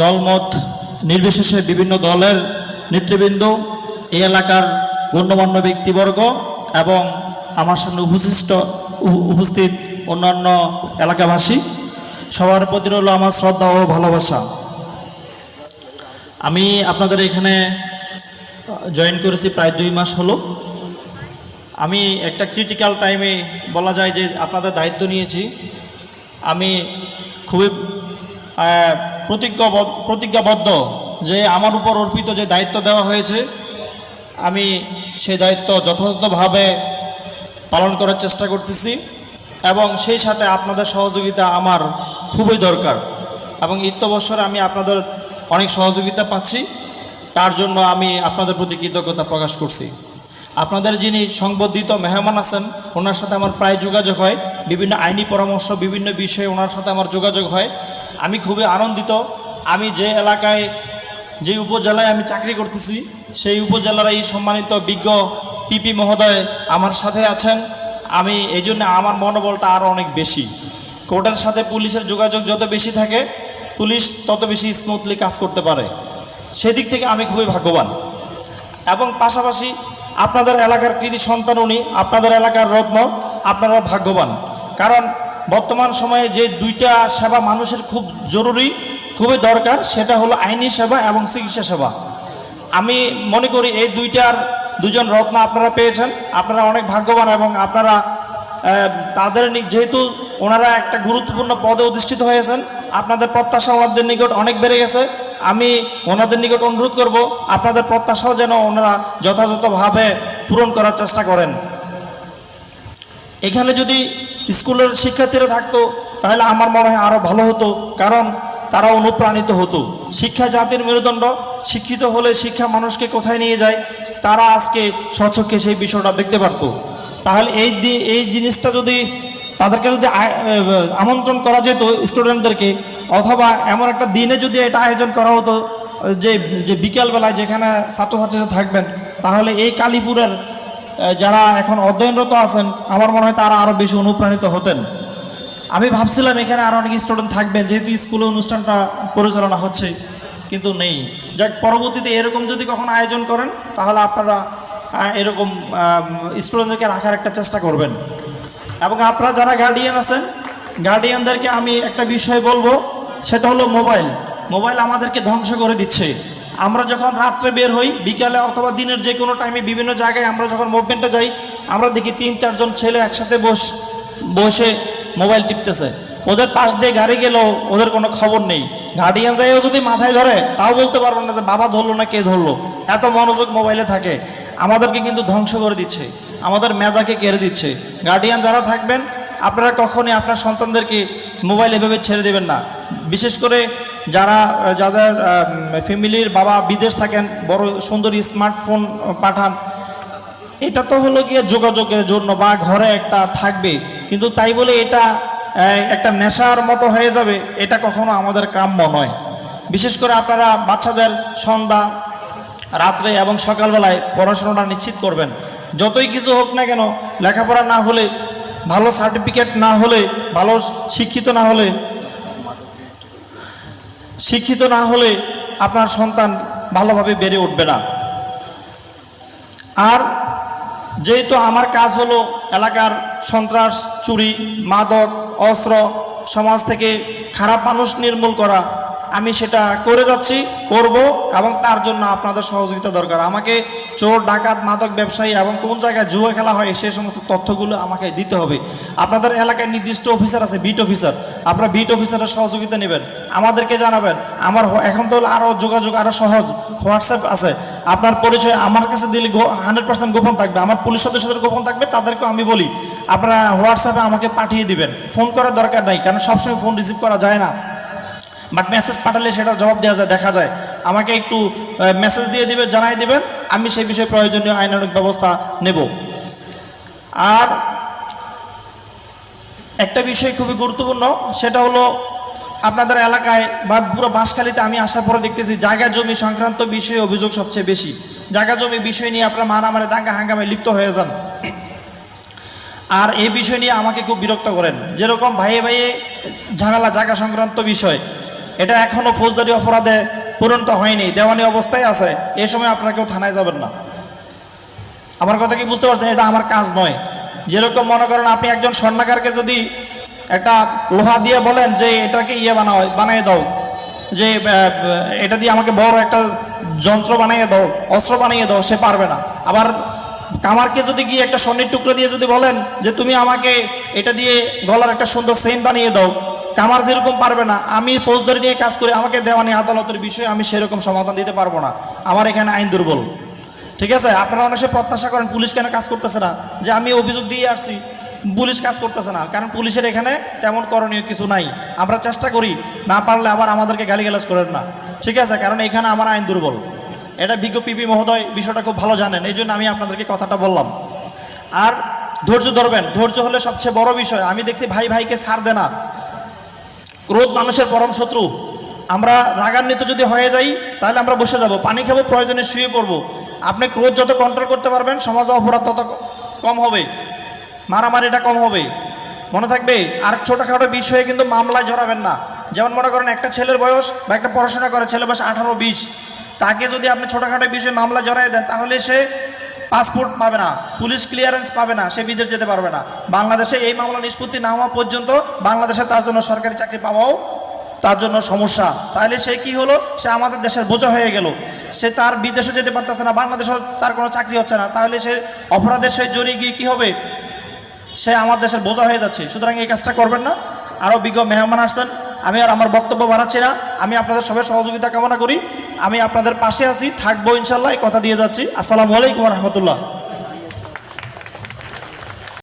দলমত নির্বিশেষে বিভিন্ন দলের নেতৃবৃন্দ এই এলাকার গণ্যমান্য ব্যক্তিবর্গ এবং আমার সামনে উপস্থিত উপস্থিত অন্যান্য এলাকাবাসী, সবার প্রতি রইল আমার শ্রদ্ধা ও ভালোবাসা। আমি আপনাদের এখানে জয়েন করেছি প্রায় দুই মাস হলো। আমি একটা ক্রিটিক্যাল টাইমে বলা যায় যে আপনাদের দায়িত্ব নিয়েছি। আমি খুবই আহ, প্রতিজ্ঞাবদ্ধ প্রতিজ্ঞাবদ্ধ যে আমার উপর অর্পিত যে দায়িত্ব দেওয়া হয়েছে আমি সেই দায়িত্ব যথাযথভাবে পালন করার চেষ্টা করতেছি এবং সেই সাথে আপনাদের সহযোগিতা আমার খুবই দরকার এবং ইত্যবসরে আমি আপনাদের অনেক সহযোগিতা পাচ্ছি। তার জন্য আমি আপনাদের প্রতি কৃতজ্ঞতা প্রকাশ করছি। আপনাদের যিনি সংবর্ধিত মেহমান আছেন ওনার সাথে আমার প্রায় যোগাযোগ হয়। বিভিন্ন আইনি পরামর্শ বিভিন্ন বিষয়ে ওনার সাথে আমার যোগাযোগ হয়। আমি খুবই আনন্দিত। আমি যে এলাকায়, যে উপজেলায় আমি চাকরি করতেছি, সেই উপজেলার এই সম্মানিত বিজ্ঞ পিপি মহোদয় আমার সাথে আছেন। আমি এই জন্য আমার মনোবলটা আরও অনেক বেশি। কোর্টের সাথে পুলিশের যোগাযোগ যত বেশি থাকে, পুলিশ তত বেশি স্মুথলি কাজ করতে পারে। সেদিক থেকে আমি খুবই ভাগ্যবান। এবং পাশাপাশি আপনাদের এলাকার কৃতি সন্তান উনি, আপনাদের এলাকার রত্ন আপনারা ভাগ্যবান। কারণ বর্তমান সময়ে যে দুইটা সেবা মানুষের খুব জরুরি, খুবই দরকার, সেটা হলো আইনি সেবা এবং চিকিৎসা সেবা। আমি মনে করি এই দুইটার দুজন রত্ন আপনারা পেয়েছেন। আপনারা অনেক ভাগ্যবান এবং আপনারা তাদের যেহেতু ওনারা একটা গুরুত্বপূর্ণ পদে অধিষ্ঠিত হয়েছেন, আপনাদের প্রত্যাশা ওনাদের নিকট অনেক বেড়ে গেছে। আমি ওনাদের নিকট অনুরোধ করব, আপনাদের প্রত্যাশাও যেন ওনারা যথাযথভাবে পূরণ করার চেষ্টা করেন। এখানে যদি স্কুলের শিক্ষার্থীরা থাকতো, তাহলে আমার মনে হয় আরও ভালো হতো, কারণ তারা অনুপ্রাণিত হতো। শিক্ষা জাতির মেরুদণ্ড, শিক্ষিত হলে শিক্ষা মানুষকে কোথায় নিয়ে যায়, তারা আজকে স্বচক্ষে সেই বিষয়টা দেখতে পারতো। তাহলে এই এই জিনিসটা যদি তাদেরকে যদি আমন্ত্রণ করা যেত স্টুডেন্টদেরকে, অথবা এমন একটা দিনে যদি এটা আয়োজন করা হতো, যে যে বিকালবেলায় যেখানে ছাত্রছাত্রীরা থাকবেন, তাহলে এই কালীপুরের যারা এখন অধ্যয়নরত আছেন, আমার মনে হয় তারা আরও বেশি অনুপ্রাণিত হতেন। আমি ভাবছিলাম এখানে আরও অনেক স্টুডেন্ট থাকবেন, যেহেতু স্কুলে অনুষ্ঠানটা পরিচালনা হচ্ছে, কিন্তু নেই। যাক, পরবর্তীতে এরকম যদি কখনো আয়োজন করেন, তাহলে আপনারা এরকম স্টুডেন্টদেরকে রাখার একটা চেষ্টা করবেন। এবং আপনারা যারা গার্ডিয়ান আছেন গার্ডিয়ানদেরকে আমি একটা বিষয় বলব, সেটা হলো মোবাইল মোবাইল আমাদেরকে ধ্বংস করে দিচ্ছে। আমরা যখন রাত্রে বের হই, বিকালে অথবা দিনের যে কোনো টাইমে বিভিন্ন জায়গায় আমরা যখন মুভমেন্টে যাই, আমরা দেখি তিন, চারজন ছেলে একসাথে বস, বসে মোবাইল টিপতেছে। ওদের পাশ দিয়ে গাড়ি গেলেও ওদের কোনো খবর নেই। গার্ডিয়ান যাইও যদি মাথায় ধরে, তাও বলতে পারব না যে বাবা ধরলো না কে ধরলো। এত মনোযোগ মোবাইলে থাকে। আমাদেরকে কিন্তু ধ্বংস করে দিচ্ছে। আমাদের মেধাকে কেড়ে দিচ্ছে। গার্ডিয়ান যারা থাকবেন, আপনারা কখনই আপনার সন্তানদেরকে মোবাইল এভাবে ছেড়ে দেবেন না। বিশেষ করে যারা, যাদের ফ্যামিলির বাবা বিদেশ থাকেন, বড় সুন্দর স্মার্টফোন পাঠান, এটা তো হলো গিয়ে যোগাযোগের জন্য বা ঘরে একটা থাকবে। কিন্তু তাই বলে এটা একটা নেশার মতো হয়ে যাবে, এটা কখনো আমাদের কাম্য নয়। বিশেষ করে আপনারা বাচ্চাদের সন্ধ্যা, রাত্রে এবং সকালবেলায় পড়াশোনাটা নিশ্চিত করবেন। যতই কিছু হোক না কেন, লেখাপড়া না হলে, ভালো সার্টিফিকেট না হলে, ভালো শিক্ষিত না হলে শিক্ষিত না হলে আপনার সন্তান ভালোভাবে বেড়ে উঠবে না। আর যেহেতু আমার কাজ হলো এলাকার সন্ত্রাস, চুরি, মাদক, অস্ত্র, সমাজ থেকে খারাপ মানুষ নির্মূল করা, আমি সেটা করে যাচ্ছি, করব এবং তার জন্য আপনাদের সহযোগিতা দরকার। আমাকে চোর, ডাকাত, মাদক ব্যবসায়ী এবং কোন জায়গায় জুয়া খেলা হয় সে সমস্ত তথ্যগুলো আমাকে দিতে হবে। আপনাদের এলাকায় নির্দিষ্ট অফিসার আছে, বিট অফিসার। আপনারা বিট অফিসারের সহযোগিতা নেবেন। আমাদেরকে জানাবেন। আমার এখন তো আরও যোগাযোগ আরও সহজ। হোয়াটসঅ্যাপ আছে। আপনার পরিচয় আমার কাছে দিলে হান্ড্রেড পার্সেন্ট গোপন থাকবে। আমার পুলিশ সদস্যদের গোপন থাকবে, তাদেরকে আমি বলি। আপনারা হোয়াটসঅ্যাপে আমাকে পাঠিয়ে দিবেন। ফোন করার দরকার নাই, কারণ সবসময় ফোন রিসিভ করা যায় না। বাট মেসেজ পাঠালে সেটার জবাব দেওয়া যায়, দেখা যায়। আমাকে একটু মেসেজ দিয়ে দিবেন, জানাই দিবেন। আমি সেই বিষয়ে প্রয়োজনীয় আইনানুক ব্যবস্থা নেব। আর একটা বিষয় খুবই গুরুত্বপূর্ণ, সেটা হলো আপনাদের এলাকায় বা পুরো বাঁশখালীতে আমি আসার পরে দেখতেছি জায়গা জমি সংক্রান্ত বিষয়ে অভিযোগ সবচেয়ে বেশি। জায়গা জমি বিষয় নিয়ে আপনারা মারামারি, দাঙ্গা, হাঙ্গামে লিপ্ত হয়ে যান। আর এই বিষয় নিয়ে আমাকে খুব বিরক্ত করেন। যেরকম ভাইয়ে ভাইয়ে ঝামেলা, জায়গা সংক্রান্ত বিষয়, এটা এখনও ফৌজদারি অপরাধে পরিণত হয়নি, দেওয়ানি অবস্থায় আছে এই সময় আপনারা কেউ থানায় যাবেন না। আমার কথা কি বুঝতে পারছেন? এটা আমার কাজ নয়। যেরকম মনে করেন আপনি একজন স্বর্ণাকারকে যদি একটা লোহা দিয়ে বলেন যে এটাকে ইয়ে বানাও, বানিয়ে দাও, যে এটা দিয়ে আমাকে বড় একটা যন্ত্র বানিয়ে দাও, অস্ত্র বানিয়ে দাও, সে পারবে না। আবার কামারকে যদি গিয়ে একটা স্বর্ণের টুকরো দিয়ে যদি বলেন যে, তুমি আমাকে এটা দিয়ে গলার একটা সুন্দর সেন বানিয়ে দাও কামার যেরকম পারবে না, আমি ফৌজদারি নিয়ে কাজ করি আমাকে দেওয়ানি আদালতের বিষয়ে, আমি সেরকম সমাধান দিতে পারব না। আমার এখানে আইন দুর্বল। ঠিক আছে? আপনারা অনেক প্রত্যাশা করেন, পুলিশ কেন কাজ করতেছে না? যে আমি অভিযোগ দিয়ে আসছি, পুলিশ কাজ করতেছে না। কারণ পুলিশের এখানে তেমন করণীয় কিছু নাই। আমরা চেষ্টা করি, না পারলে আবার আমাদেরকে গালিগালাজ করেন না। ঠিক আছে? কারণ এখানে আমার আইন দুর্বল। এটা বিজ্ঞ পিপি মহোদয় বিষয়টা খুব ভালো জানেন, এই জন্য আমি আপনাদেরকে কথাটা বললাম। আর ধৈর্য ধরবেন। ধৈর্য হলে সবচেয়ে বড় বিষয়, আমি দেখছি ভাই ভাইকে ছাড় দে না। ক্রোধ মানুষের পরম শত্রু। আমরা রাগান্বিত যদি হয়ে যাই, তাহলে আমরা বসে যাব। পানি খাব, প্রয়োজনে শুয়ে পড়ব। আপনি ক্রোধ যত কন্ট্রোল করতে পারবেন, সমাজে অপরাধ তত কম হবে। মারামারিটা কম হবে। মনে থাকবে, আর ছোটোখাটো বিষয়ে কিন্তু মামলায় জড়াবেন না। যেমন মনে করেন, একটা ছেলের বয়স বা একটা পড়াশোনা করে ছেলে বয়স আঠারো, বিশ। তাকে যদি আপনি ছোটোখাটো বিষয়ে মামলা জড়াই দেন, তাহলে সে পাসপোর্ট পাবে না, পুলিশ ক্লিয়ারেন্স পাবে না, সে বিদেশ যেতে পারবে না। বাংলাদেশে এই মামলা নিষ্পত্তি না হওয়া পর্যন্ত বাংলাদেশে তার জন্য সরকারি চাকরি পাওয়াও তার জন্য সমস্যা। তাহলে সে কি হলো? সে আমাদের দেশের বোঝা হয়ে গেল। সে তার বিদেশে যেতে পারতেছে না, বাংলাদেশেও তার কোনো চাকরি হচ্ছে না। তাহলে সে অপরাধের সে জড়িয়ে গিয়ে কী হবে? সে আমার দেশের বোঝা হয়ে যাচ্ছে। সুতরাং এই কাজটা করবেন না। আরও বিজ্ঞ মেহমান আসছেন। আমি আর আমার বক্তব্য বাড়াচ্ছি না। আমি আপনাদের সবাই সহযোগিতা কামনা করি। আমি আপনাদের পাশে আছি থাকব ইনশাল্লাহ কথা দিয়ে যাচ্ছি। আসসালামু আলাইকুম রহমতুল্লাহ।